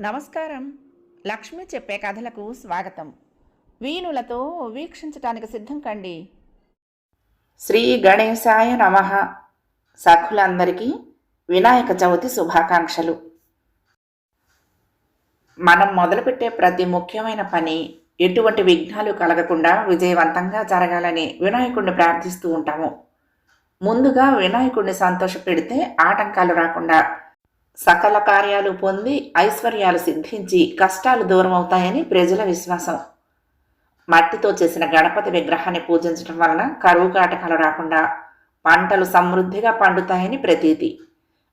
నమస్కారం. లక్ష్మి చెప్పే కథలకు స్వాగతం. వీణులతో వీక్షించటానికి సిద్ధం కండి. శ్రీ గణేశాయ నమ. సఖులందరికీ వినాయక చవితి శుభాకాంక్షలు. మనం మొదలుపెట్టే ప్రతి ముఖ్యమైన పని ఎటువంటి విఘ్నాలు కలగకుండా విజయవంతంగా జరగాలని వినాయకుడిని ప్రార్థిస్తూ ఉంటాము. ముందుగా వినాయకుడిని సంతోషపెడితే ఆటంకాలు రాకుండా సకల కార్యాలు పొంది ఐశ్వర్యాలు సిద్ధించి కష్టాలు దూరం అవుతాయని ప్రజల విశ్వాసం. మట్టితో చేసిన గణపతి విగ్రహాన్ని పూజించడం వలన కరువు కాటకాలు రాకుండా పంటలు సమృద్ధిగా పండుతాయని ప్రతీతి.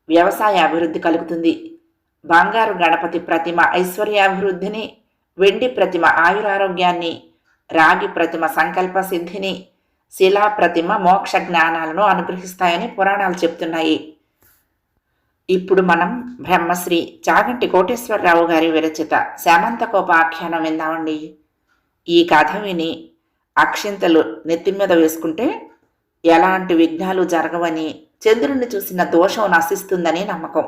వ్యవసాయ అభివృద్ధి కలుగుతుంది. బంగారు గణపతి ప్రతిమ ఐశ్వర్యాభివృద్ధిని వెండి ప్రతిమ ఆయురారోగ్యాన్ని రాగి ప్రతిమ సంకల్ప సిద్ధిని శిలా ప్రతిమ మోక్ష జ్ఞానాలను అనుగ్రహిస్తాయని పురాణాలు చెప్తున్నాయి. ఇప్పుడు మనం బ్రహ్మశ్రీ చాగంటి కోటేశ్వరరావు గారి విరచిత శామంతకోపాఖ్యానం విందామండి. ఈ కథ విని అక్షింతలు నెత్తి మీద వేసుకుంటే ఎలాంటి విఘ్నాలు జరగవని చంద్రుణ్ణి చూసిన దోషం నశిస్తుందని నమ్మకం.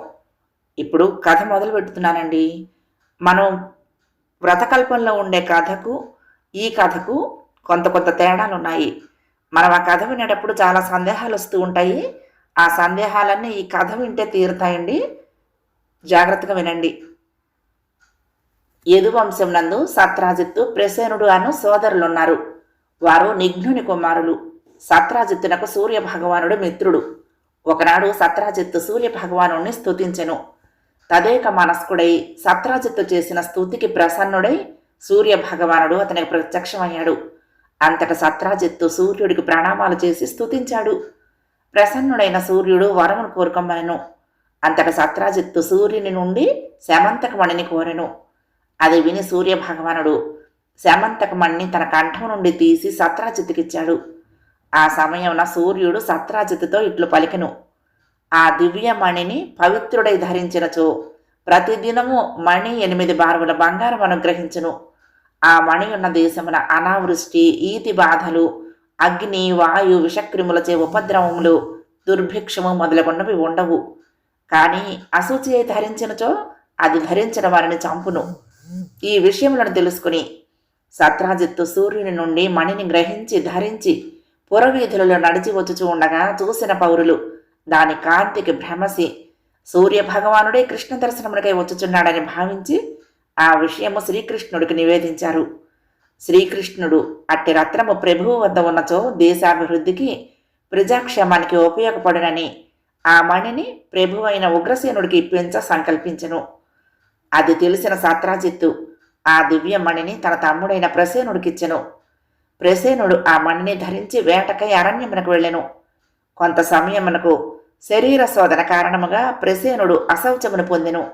ఇప్పుడు కథ మొదలు పెడుతున్నానండి. మనం వ్రతకల్పంలో ఉండే కథకు ఈ కథకు కొంత కొంత తేడాలు ఉన్నాయి మనం ఆ కథ వినేటప్పుడు చాలా సందేహాలు వస్తూ ఉంటాయి. ఆ సందేహాలన్నీ ఈ కథ వింటే తీరుతాయండి. జాగ్రత్తగా వినండి. యదువంశం నందు సత్రాజిత్తు ప్రసేనుడు అను సోదరులున్నారు. వారు నిఘ్నుని కుమారులు. సత్రాజిత్తునకు సూర్య భగవానుడు మిత్రుడు. ఒకనాడు సత్రాజిత్తు సూర్య భగవానుణ్ణి స్తుతించెను. తదేక మనస్కుడై సత్రాజిత్తు చేసిన స్థుతికి ప్రసన్నుడై సూర్య భగవానుడు అతనికి ప్రత్యక్షమయ్యాడు. అంతట సత్రాజిత్తు సూర్యుడికి ప్రణామాలు చేసి స్తుతించాడు. ప్రసన్నుడైన సూర్యుడు వరమును కోరుకోమనెను అంతట సత్రాజిత్తు సూర్యుని నుండి శమంతకమణిని కోరెను. అది విని సూర్య భగవానుడు శమంతకమణిని తన కంఠం నుండి తీసి సత్రాజిత్తుకిచ్చాడు. ఆ సమయమున సూర్యుడు సత్రాజిత్తుతో ఇట్లు పలికెను. ఆ దివ్యమణిని పవిత్రుడై ధరించినచో ప్రతిదినము మణి ఎనిమిది బారువుల బంగారం అనుగ్రహించును ఆ మణి ఉన్న దేశమున అనావృష్టి ఈతి బాధలు అగ్ని వాయు విషక్రిములచే ఉపద్రవములు దుర్భిక్షము మొదలగున్నవి ఉండవు. కానీ అశుచి ధరించినచో అది ధరించిన వారిని చంపును. ఈ విషయములను తెలుసుకుని సత్రాజిత్తు సూర్యుని నుండి మణిని గ్రహించి ధరించి పురవీధులలో నడిచి వచ్చుచూ ఉండగా చూసిన పౌరులు దాని కాంతికి భ్రమసి సూర్య భగవానుడే కృష్ణ దర్శనమునకై వచ్చుచున్నాడని భావించి ఆ విషయము శ్రీకృష్ణుడికి నివేదించారు. శ్రీకృష్ణుడు అట్టి రత్నము ప్రభువు వద్ద ఉన్నచో దేశాభివృద్ధికి ప్రజాక్షేమానికి ఉపయోగపడునని ఆ మణిని ప్రభువైన ఉగ్రసేనుడికి ఇప్పించ సంకల్పించెను. అది తెలిసిన సత్రాజిత్తు ఆ దివ్య మణిని తన తమ్ముడైన ప్రసేనుడికిచ్చెను. ప్రసేనుడు ఆ మణిని ధరించి వేటకై అరణ్యమునకు వెళ్ళెను. కొంత సమయమునకు శరీర శోధన కారణముగా ప్రసేనుడు అశౌచమును పొందెను.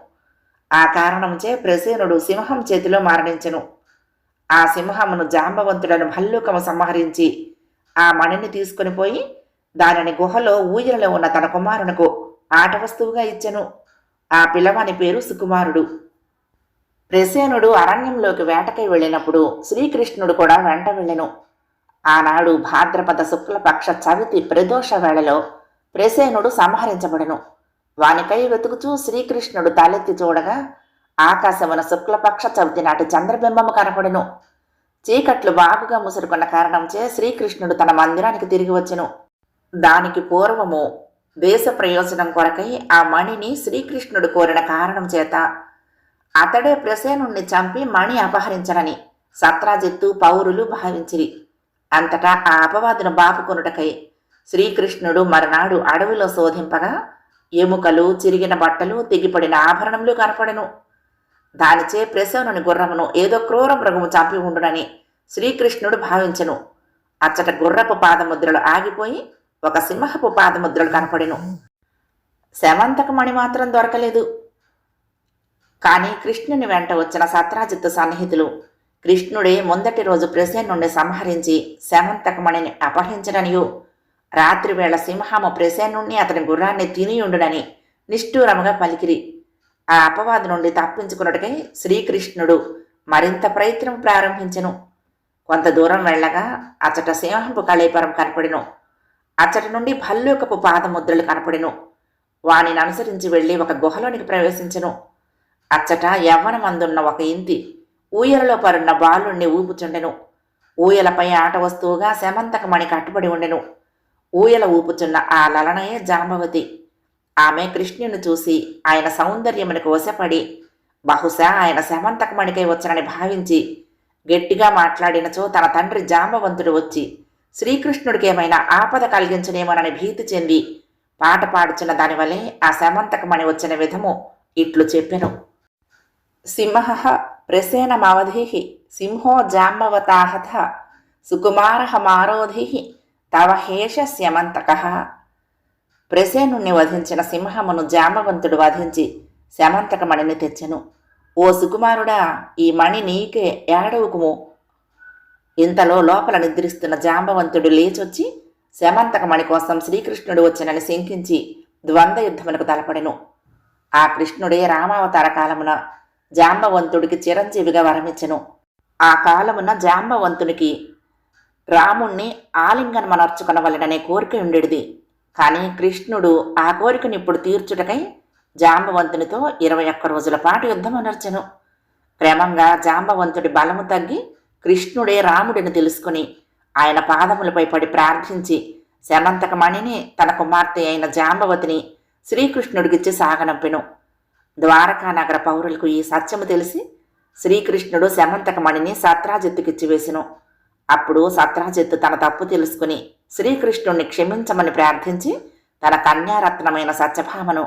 ఆ కారణంచే ప్రసేనుడు సింహం చేతిలో మరణించెను. ఆ సింహమును జాంబవంతుడను భల్లూకము సంహరించి ఆ మణిని తీసుకుని పోయి దానిని గుహలో ఊయలలో ఉన్న తన కుమారునకు ఆట వస్తువుగా ఇచ్చెను. ఆ పిల్లవాని పేరు సుకుమారుడు. ప్రసేనుడు అరణ్యంలోకి వేటకై వెళ్ళినప్పుడు శ్రీకృష్ణుడు కూడా వెంట వెళ్ళెను. ఆనాడు భాద్రపద శుక్లపక్ష చవితి ప్రదోష వేళలో ప్రసేనుడు సంహరించబడెను. వానికై వెతుకుచూ శ్రీకృష్ణుడు తలెత్తి చూడగా ఆకాశమున శుక్లపక్ష చవితి నాటి చంద్రబింబము కనపడెను. చీకట్లు బాగుగా ముసురుకున్న కారణంచే శ్రీకృష్ణుడు తన మందిరానికి తిరిగి వచ్చెను. దానికి పూర్వము దేశ ప్రయోజనం కొరకై ఆ మణిని శ్రీకృష్ణుడు కోరిన కారణం చేత అతడే ప్రసేనుణ్ణి చంపి మణి అపహరించనని సత్రాజిత్తు పౌరులు భావించిరి. అంతటా ఆ అపవాదును బాపుకొనుటకై శ్రీకృష్ణుడు మరునాడు అడవిలో శోధింపగా ఎముకలు చిరిగిన బట్టలు తెగిపడిన ఆభరణములు కనపడెను. దానిచే ప్రసవనుని గుర్రమును ఏదో క్రూర మృగము చంపి ఉండునని శ్రీకృష్ణుడు భావించెను. అచ్చట గుర్రపు పాదముద్రలు ఆగిపోయి ఒక సింహపు పాదముద్రలు కనపడెను. శమంతకమణి మాత్రం దొరకలేదు. కానీ కృష్ణుని వెంట వచ్చిన సత్రాజిత్తు సన్నిహితులు కృష్ణుడే ముందటి రోజు ప్రసేన్ నుండి సంహరించి శవంతకమణిని అపహరించడనియు. రాత్రివేళ సింహము ప్రసేనుణ్ణి అతని గుర్రాన్ని తినియుండునని నిష్ఠూరముగా పలికిరి. ఆ అపవాదు నుండి తప్పించుకున్నటకై శ్రీకృష్ణుడు మరింత ప్రయత్నం ప్రారంభించెను. కొంత దూరం వెళ్ళగా అచ్చట సింహపు కళేపరం కనపడెను. అచ్చటి నుండి భల్లూకపు పాదముద్రలు కనపడెను. వానిని అనుసరించి వెళ్ళి ఒక గుహలోనికి ప్రవేశించెను. అచ్చట యవ్వనమందున్న ఒక ఇంటి ఊయలలో పరున్న బాలుణ్ణి ఊపుచుండెను. ఊయలపై ఆట వస్తువుగా శమంతకమణి కట్టుబడి ఉండెను. ఊయల ఊపుచున్న ఆ లలనయే జాంబవతి. ఆమె కృష్ణుని చూసి ఆయన సౌందర్యమునకు వశపడి బహుశా ఆయన శమంతకమణికై వచ్చనని భావించి గట్టిగా మాట్లాడినచో తన తండ్రి జాంబవంతుడు వచ్చి శ్రీకృష్ణుడికేమైనా ఆపద కలిగించనేమోనని భీతి చెంది పాట పాడుచున్న దానివల్లే ఆ శమంతకమణి వచ్చిన విధము ఇట్లు చెప్పెను. సింహ ప్రసేనమవధి సింహో జాంబవతాహత సుకుమార మారోధి తవ హేష శమంతక. ప్రసేనుణ్ణి వధించిన సింహమును జాంబవంతుడు వధించి శమంతకమణిని తెచ్చెను. ఓ సుకుమారుడా ఈ మణి నీకే ఏడవుకుము. ఇంతలో లోపల నిద్రిస్తున్న జాంబవంతుడు లేచొచ్చి శమంతకమణి కోసం శ్రీకృష్ణుడు వచ్చినని శంకించి ద్వంద్వ యుద్ధమునకు తలపడెను. ఆ కృష్ణుడే రామావతార కాలమున జాంబవంతుడికి చిరంజీవిగా వరమిచ్చెను. ఆ కాలమున జాంబవంతునికి రాముణ్ణి ఆలింగనమనర్చుకొనవలెననే కోరిక ఉండేది కానీ కృష్ణుడు ఆ కోరికను ఇప్పుడు తీర్చుటకై జాంబవంతునితో ఇరవై ఒక్క రోజుల పాటు యుద్ధమనర్చెను క్రమంగా జాంబవంతుడి బలము తగ్గి కృష్ణుడే రాముడిని తెలుసుకుని ఆయన పాదములపై పడి ప్రార్థించి శమంతకమణిని తన కుమార్తె అయిన జాంబవతిని శ్రీకృష్ణుడికిచ్చి సాగనంపెను. ద్వారకా నగర పౌరులకు ఈ సత్యము తెలిసి శ్రీకృష్ణుడు శమంతకమణిని సత్రాజిత్తుకిచ్చి వేసెను అప్పుడు సత్రాజిత్తు తన తప్పు తెలుసుకుని శ్రీకృష్ణుణ్ణి క్షమించమని ప్రార్థించి తన కన్యారత్నమైన సత్యభామను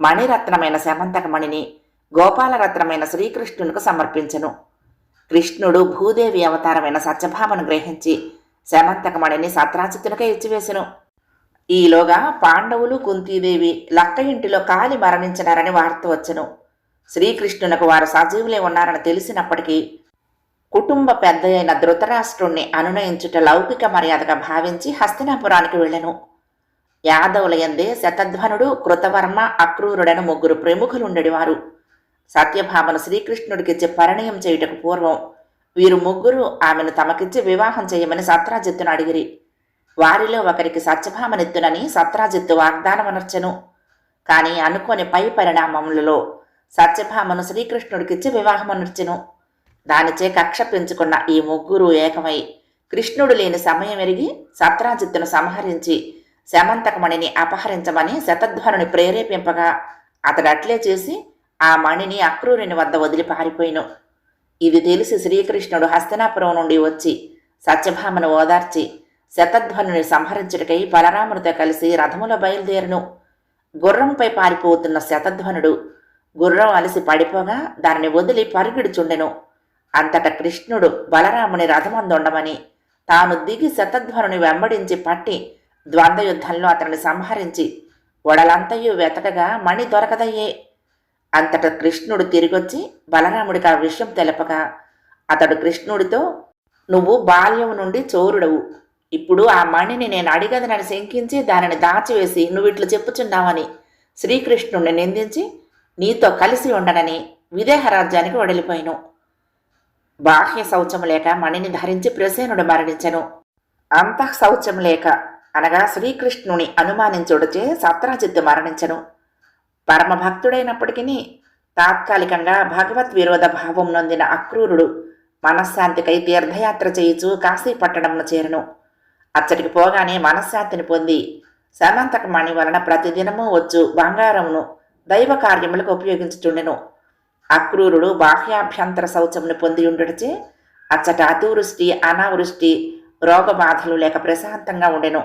మణిరత్నమైన శమంతకమణిని గోపాలరత్నమైన శ్రీకృష్ణునికి సమర్పించను. కృష్ణుడు భూదేవి అవతారమైన సత్యభామను గ్రహించి శమంతకమణిని సత్రాజిత్తునికే ఇచ్చివేసెను. ఈలోగా పాండవులు కుంతీదేవి లక్క ఇంటిలో కాలి మరణించినారని వార్త వచ్చెను. శ్రీకృష్ణునకు వారు సజీవులే ఉన్నారని తెలిసినప్పటికీ కుటుంబ పెద్దయైన ధృతరాష్ట్రుణ్ణి అనునయించుట లౌకిక మర్యాదగా భావించి హస్తినాపురానికి వెళ్ళెను. యాదవులయందే శతధ్వనుడు కృతవర్మ అక్రూరుడను ముగ్గురు ప్రముఖులుండెడివారు. సత్యభామను శ్రీకృష్ణుడికిచ్చి పరిణయం చేయుటకు పూర్వం వీరు ముగ్గురు ఆమెను తమకిచ్చి వివాహం చేయమని సత్రాజిత్తును అడిగిరి. వారిలో ఒకరికి సత్యభామనెత్తునని సత్రాజిత్తు వాగ్దానమనర్చెను. కాని అనుకోని పై పరిణామములలో సత్యభామను శ్రీకృష్ణుడికిచ్చి వివాహమనర్చెను. దానిచే కక్ష పెంచుకున్న ఈ ముగ్గురు ఏకమై కృష్ణుడు లేని సమయం ఎరిగి సత్రాజిత్తును సంహరించి శమంతకమణిని అపహరించమని శతధ్వనుని ప్రేరేపింపగా అతడు అట్లే చేసి ఆ మణిని అక్రూరుని వద్ద వదిలి పారిపోయిను. ఇది తెలిసి శ్రీకృష్ణుడు హస్తినాపురం నుండి వచ్చి సత్యభామను ఓదార్చి శతధ్వనుని సంహరించుటకై బలరామునితో కలిసి రథములో బయలుదేరును. గుర్రంపై పారిపోతున్న శతధ్వనుడు గుర్రం అలసి పడిపోగా దానిని వదిలి పరుగుడుచుండెను. అంతట కృష్ణుడు బలరాముని రథమందుండమని తాను దిగి శతధ్వనుని వెంబడించి పట్టి ద్వంద్వ యుద్ధంలో అతనిని సంహరించి ఒడలంతయు వెతకగా మణి దొరకదయ్యే. అంతట కృష్ణుడు తిరిగొచ్చి బలరాముడికి ఆ విషయం తెలపగా అతడు కృష్ణుడితో నువ్వు బాల్యం నుండి చోరుడవు. ఇప్పుడు ఆ మణిని నేను అడిగదనని శంకించి దానిని దాచివేసి నువ్వు ఇట్లు చెప్పుచున్నావని శ్రీకృష్ణుడిని నిందించి నీతో కలిసి ఉండనని విదేహరాజ్యానికి రాజ్యానికి బాహ్య శౌచం లేక మణిని ధరించి ప్రసేనుడు మరణించెను. అంతః శౌచం లేక అనగా శ్రీకృష్ణుని అనుమానించుడుచే సత్రాజిత్తు మరణించెను. పరమభక్తుడైనప్పటికీ తాత్కాలికంగా భగవత్ విరోధ భావం నొందిన అక్రూరుడు మనశ్శాంతికై తీర్థయాత్ర చేయుచు కాశీ పట్టణంను చేరను. అచ్చటికి పోగానే మనశ్శాంతిని పొంది సమంతకమణి వలన ప్రతిదినము వచ్చు బంగారమును దైవ కార్యములకు ఉపయోగించుచుండెను. అక్రూరుడు బాహ్యాభ్యంతర శౌచమును పొంది ఉండుటచే అచ్చట అతివృష్టి అనావృష్టి రోగబాధలు లేక ప్రశాంతంగా ఉండెను.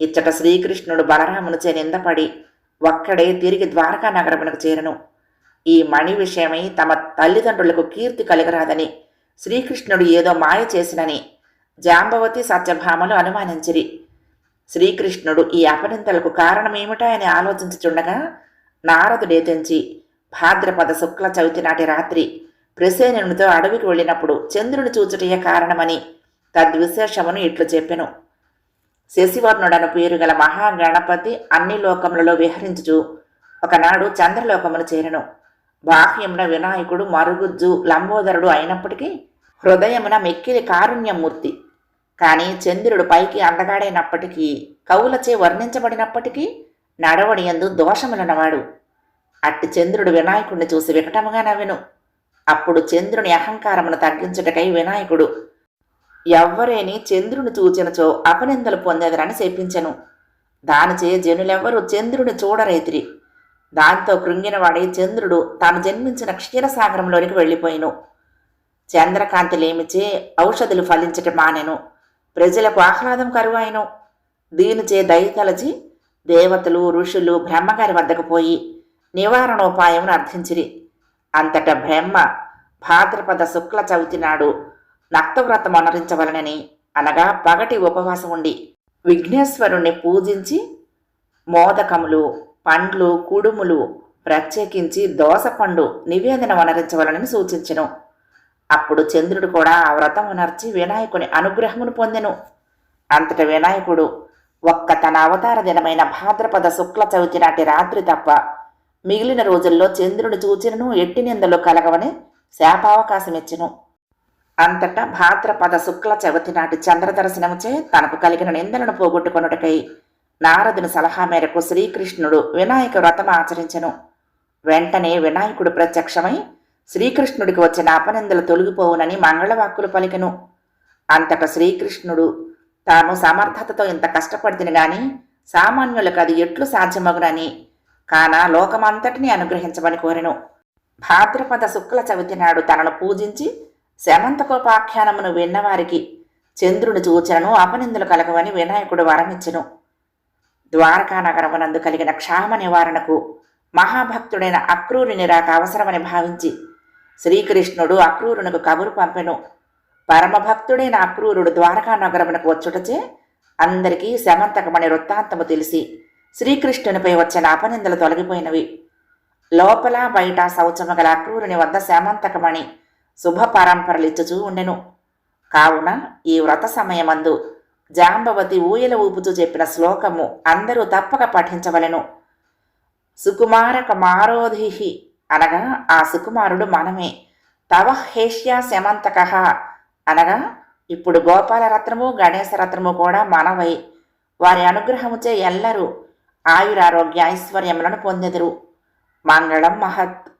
ఇచ్చట శ్రీకృష్ణుడు బలరామునిచే నిందపడి ఒక్కడే తిరిగి ద్వారకా నగరమునకు చేరను. ఈ మణి విషయమై తమ తల్లిదండ్రులకు కీర్తి కలగరాదని శ్రీకృష్ణుడు ఏదో మాయ చేసినని జాంబవతి సత్యభామలు అనుమానించిరి. శ్రీకృష్ణుడు ఈ అపనిందలకు కారణమేమిటా అని ఆలోచించుచుండగా నారదుడే తెంచి భాద్రపద శుక్ల చవితి నాటి రాత్రి ప్రసేనునితో అడవికి వెళ్ళినప్పుడు చంద్రుని చూచుటయే కారణమని తద్విశేషమును ఇట్లు చెప్పెను. శశివర్ణుడను పేరు గల మహాగణపతి అన్ని లోకములలో విహరించుచు ఒకనాడు చంద్రలోకమును చేరెను. బాహ్యమున వినాయకుడు మరుగుజ్జు లంబోదరుడు అయినప్పటికీ హృదయమున మెక్కిలి కారుణ్యమూర్తి. కానీ చంద్రుడు పైకి అందగాడైనప్పటికీ కవులచే వర్ణించబడినప్పటికీ నడవడియందు దోషములనవాడు అట్టి చంద్రుడు వినాయకుడిని చూసి వికటముగా నవ్వెను అప్పుడు చంద్రుని అహంకారమును తగ్గించుటకై వినాయకుడు ఎవ్వరేని చంద్రుని చూచినచో అపనిందలు పొందేదరని చెప్పించెను దానిచే జనులెవ్వరూ చంద్రుని చూడరైతిరి. దాంతో కృంగినవాడి చంద్రుడు తాను జన్మించిన క్షీరసాగరంలోనికి వెళ్ళిపోయిను. చంద్రకాంతి లేమిచే ఔషధులు ఫలించట మానెను. ప్రజలకు ఆహ్లాదం కరువాయను దీనిచే దయతలచి దేవతలు ఋషులు బ్రహ్మగారి వద్దకు పోయి నివారణోపాయమును అర్థించిరి. అంతట బ్రహ్మ భాద్రపద శుక్ల చవితి నాడు నక్తవ్రతం అనరించవలనని అనగా పగటి ఉపవాసం ఉండి విఘ్నేశ్వరుణ్ణి పూజించి మోదకములు పండ్లు కుడుములు ప్రత్యేకించి దోసపండు నివేదన వనరించవలనని సూచించెను. అప్పుడు చంద్రుడు కూడా ఆ వ్రతం ఉనర్చి వినాయకుని అనుగ్రహమును పొందెను. అంతట వినాయకుడు ఒక్క తన అవతార దినమైన భాద్రపద శుక్ల చవితి నాటి రాత్రి తప్ప మిగిలిన రోజుల్లో చంద్రుడు చూచినను ఎట్టినిందలో కలగవని శాపావకాశమిచ్చెను. అంతటా భాద్రపద శుక్ల చవితి నాటి చంద్రదర్శనముచే తనకు కలిగిన నిందలను పోగొట్టుకొనుటకై నారదుని సలహా మేరకు శ్రీకృష్ణుడు వినాయక వ్రతం ఆచరించెను. వెంటనే వినాయకుడు ప్రత్యక్షమై శ్రీకృష్ణుడికి వచ్చిన అపనిందలు తొలగిపోవునని మంగళవాక్కులు పలికెను. అంతట శ్రీకృష్ణుడు తాను సమర్థతతో ఇంత కష్టపడితిని గాని సామాన్యులకు అది ఎట్లు సాధ్యమగునని కాన లోకమంతటిని అనుగ్రహించమని కోరెను. భాద్రపద శుక్ల చవితి నాడు తనను పూజించి శమంతకోపాఖ్యానమును విన్నవారికి చంద్రుని చూచనను అపనిందులు కలగవని వినాయకుడు వరమిచ్చెను. ద్వారకా నగరమునందు కలిగిన క్షామ నివారణకు మహాభక్తుడైన అక్రూరుని రాక అవసరమని భావించి శ్రీకృష్ణుడు అక్రూరునకు కబురు పంపెను. పరమభక్తుడైన అక్రూరుడు ద్వారకా నగరమునకు వచ్చుటచే అందరికీ శమంతకమని వృత్తాంతము తెలిసి శ్రీకృష్ణునిపై వచ్చిన అపనిందలు తొలగిపోయినవి. లోపల బయట శౌచము గల అక్రూరుని వద్ద శమంతకమణి శుభ పరంపరలిచ్చుచూ ఉండెను. కావున ఈ వ్రత సమయమందు జాంబవతి ఊయల ఊపుతూ చెప్పిన శ్లోకము అందరూ తప్పక పఠించవలెను. సుకుమారక మారోధిహి అనగా ఆ సుకుమారుడు మనమే. తవ హేష్యా శమంతక అనగా ఇప్పుడు గోపాలరత్నము గణేశరత్నము కూడా మనవై. వారి అనుగ్రహముచే ఎల్లరూ ఆయురారోగ్య ఐశ్వర్యములను పొందెదురు. మంగళం మహత్.